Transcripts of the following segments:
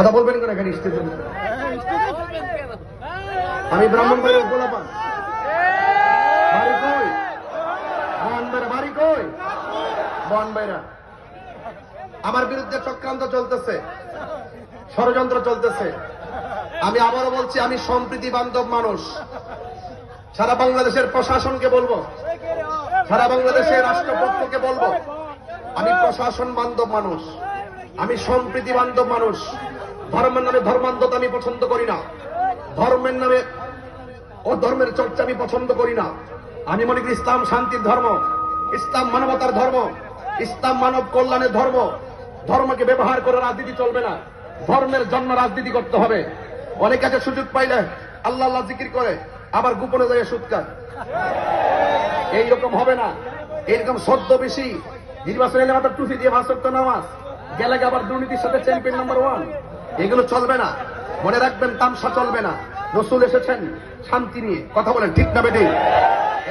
কথা বলবেন কেন এখানে স্টেজে আমি ব্রাহ্মণ গোলাপান বাড়ি বন আমার বিরুদ্ধে চক্রান্ত চলতেছে, ষড়যন্ত্র চলতেছে। আমি আবারও বলছি, আমি সম্প্রীতি বান্ধব মানুষ। সারা বাংলাদেশের প্রশাসনকে বলব, সারা বাংলাদেশের রাষ্ট্রপক্ষকে বলব, আমি প্রশাসন বান্ধব মানুষ, আমি সম্প্রীতি বান্ধব মানুষ। ধর্মের নামে ধর্মান্ধতা আমি পছন্দ করি না। ধর্মের নামে ও ধর্মের চর্চা আমি পছন্দ করি না। আমি মনে করি ইসলাম শান্তির ধর্ম, ইসলাম মানবতার ধর্ম, ইসলাম মানব কল্যাণের ধর্ম। ধর্মকে ব্যবহার করে রাজনীতি চলবে না। ধর্মের জন্য রাজনীতি করতে হবে। অনেক আছে সুযোগ পাইলে আল্লাহ জিকির করে, আবার গোপনে যায় সুৎকার। এইরকম হবে না। এইরকম সদ্য বেশি নির্বাচন এলে মাত্র টুফি দিয়ে ভাষক্ত নামাজ। গেলে আবার দুর্নীতির সাথে চ্যাম্পিয়ন নাম্বার ওয়ান এগুলো চলবে না। মনে রাখবেন, তামসা চলবে না। রসুল এসেছেন, শান্তি নিয়ে। কথা বলেন, ঠিক না বেটি?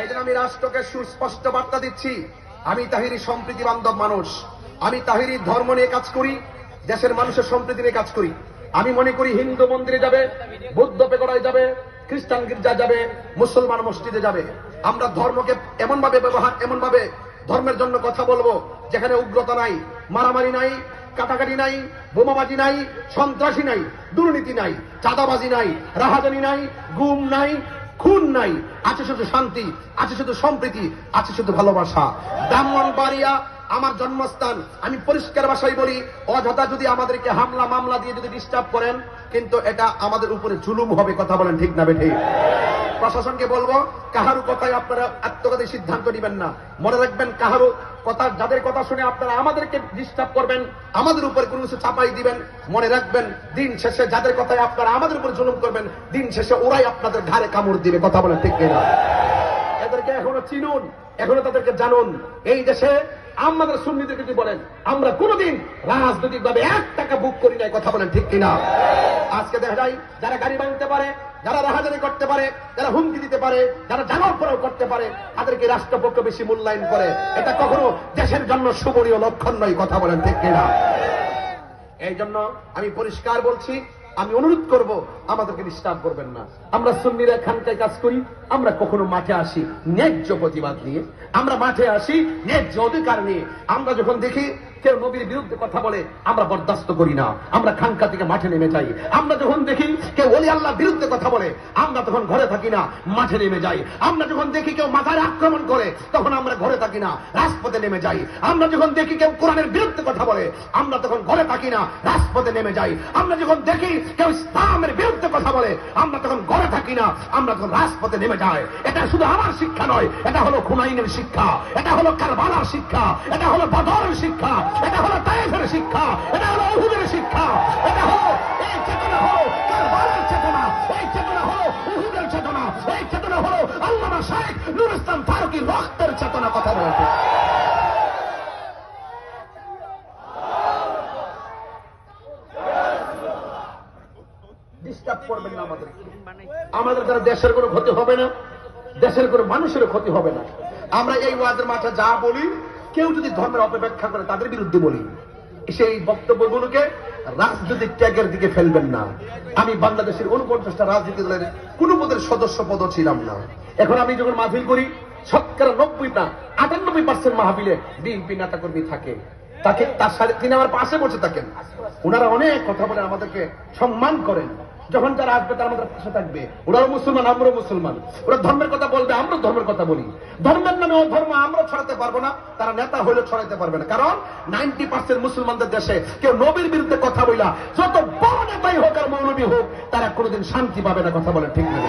এই জন্য আমি রাষ্ট্রকে সুস্পষ্ট বার্তা দিচ্ছি। আমি তাহিরি সম্প্রীতি বান্ধব মানুষ। আমি তাহিরি ধর্ম নিয়ে কাজ করি, দেশের মানুষের সম্প্রীতি নিয়ে কাজ করি। আমি মনে করি হিন্দু মন্দিরে যাবে, বৌদ্ধ পেগড়ায় যাবে, খ্রিস্টান গির্জা যাবে, মুসলমান মসজিদে যাবে। আমরা ধর্মকে এমন ভাবে ব্যবহার এমন ভাবে ধর্মের জন্য কথা বলব, যেখানে উগ্রতা নাই, মারামারি নাই কাটাকাটি নাই, বোমাবাজি নাই, সন্ত্রাসী নাই, দুর্নীতি নাই, চাঁদাবাজি নাই, রাহাজানি নাই, গুম নাই, খুন নাই। আছে শুধু শান্তি, আছে শুধু সম্প্রীতি, আছে শুধু ভালোবাসা। ব্রাহ্মণবাড়িয়া, আমার জন্মস্থান। আমি পরিষ্কার ভাষায় বলি, অযথা যদি আমাদেরকে হামলা মামলা দিয়ে যদি ডিস্টার্ব করেন, কিন্তু এটা আমাদের উপরে জুলুম হবে, কথা বলেন ঠিক না বেঠিক প্রশাসনকে বলব, কাহারু কথায় আপনারা আত্মঘাতী সিদ্ধান্ত নেবেন না। মনে রাখবেন, কাহারু কথা, যাদের কথা শুনে আপনারা আমাদেরকে ডিস্টার্ব করবেন, আমাদের উপরে কোনো কিছু চাপাই দিবেন, মনে রাখবেন, দিন শেষে যাদের কথায় আপনারা আমাদের উপরে জুলুম করবেন, দিন শেষে ওরাই আপনাদের ঘাড়ে কামড় দিবে, কথা বলেন ঠিক কিনা? এদেরকে এখনও চিনুন, এখনও তাদেরকে জানুন। এই দেশে আমাদের সুন্নিদের যদি বলেন? আমরা কোনোদিন রাজনৈতিক ভাবে এক টাকা বুক করি নাই, কথা বলেন ঠিক কিনা? আজকে দেখা যায়, যারা গাড়ি বানতে পারে যারা রাহাজানি করতে পারে, যারা হুমকি দিতে পারে, যারা জানার পরেও করতে পারে, তাদেরকে রাষ্ট্রপক্ষ বেশি মূল্যায়ন করে। এটা কখনো দেশের জন্য শুভনীয় লক্ষণ নয়, কথা বলেন ঠিক কিনা? এই জন্য আমি পরিষ্কার বলছি, আমি অনুরোধ করব, আমাদেরকে ডিস্টার্ব করবেন না। আমরা সুন্নিরা খানকায় কাজ করি, আমরা কখনো মাঠে আসি ন্যায্য প্রতিবাদ নিয়ে। আমরা মাঠে আসি ন্যায্য অধিকার নিয়ে। আমরা যখন দেখি কেউ নবীর বিরুদ্ধে কথা বলে আমরা বরদাস্ত করি না। আমরা খানকা থেকে মাঠে নেমে যাই। আমরা যখন দেখি কেউ ওলি আল্লাহ বিরুদ্ধে কথা বলে, আমরা তখন ঘরে থাকি না, মাঠে নেমে যাই। আমরা যখন দেখি কেউ মাথায় আক্রমণ করে, তখন আমরা ঘরে থাকি না, রাজপথে নেমে যাই। আমরা যখন দেখি কেউ কোরআনের বিরুদ্ধে কথা বলে, আমরা তখন ঘরে থাকি না, রাজপথে নেমে যাই। আমরা যখন দেখি কেউ ইসলামের বিরুদ্ধে কথা বলে, আমরা তখন ঘরে থাকি না, আমরা তখন রাজপথে নেমে যাই। এটা শুধু আমার শিক্ষা নয়, এটা হলো খুনাইনের শিক্ষা, এটা হলো কারবালার শিক্ষা, এটা হলো বদরের শিক্ষা এটা হলো তাইফের শিক্ষা, এটা হলো উহুদের শিক্ষা, এটা হলো এই চেতনা হলো কারবালার চেতনা, এই চেতনা হলো উহুদের চেতনা, এই চেতনা হলো আল্লামা শাহেখ নুর ইসলাম ফারুকি রক্তের চেতনা কথা বলতে। আমাদের। আমাদের দ্বারা দেশের কোনো ক্ষতি হবে না, দেশের কোনো মানুষের ক্ষতি হবে না। আমরা এই ওয়াজের মাঠে যা বলি কেউ যদি ধর্মের অপব্যাখ্যা করে তাদের বিরুদ্ধে বলি, সেই বক্তব্যগুলোকে রাজনৈতিক ত্যাগের দিকে ফেলবেন না। আমি বাংলাদেশের উনপঞ্চাশটা রাজনীতি দলের কোন পদের সদস্য পদ ছিলাম না। এখন আমি যখন মাহফিল করি, শতকরা নব্বই না, আটানব্বই পার্সেন্ট মাহফিলে বিএনপি নেতা কর্মী থাকে। তাকে তার সাথে তিনি আমার পাশে বসে থাকেন। ওনারা অনেক কথা বলে আমাদেরকে সম্মান করেন। যখন তারা আসবে, তারা আমাদের পাশে থাকবে। ওরাও মুসলমান, আমরাও মুসলমান। ওরা ধর্মের কথা বলবে আমরা ধর্মের কথা বলি। ধর্মের নামে ধর্ম আমরা ছড়াতে পারব না, তারা নেতা হলে ছড়াতে পারবে না। কারণ নাইনটি পার্সেন্ট মুসলমানদের দেশে কেউ নবীর বিরুদ্ধে কথা বইলা, যত বড় নেতাই হোক আর মৌলবী হোক, তারা কোনোদিন শান্তি পাবে না, কথা বলে ঠিক না।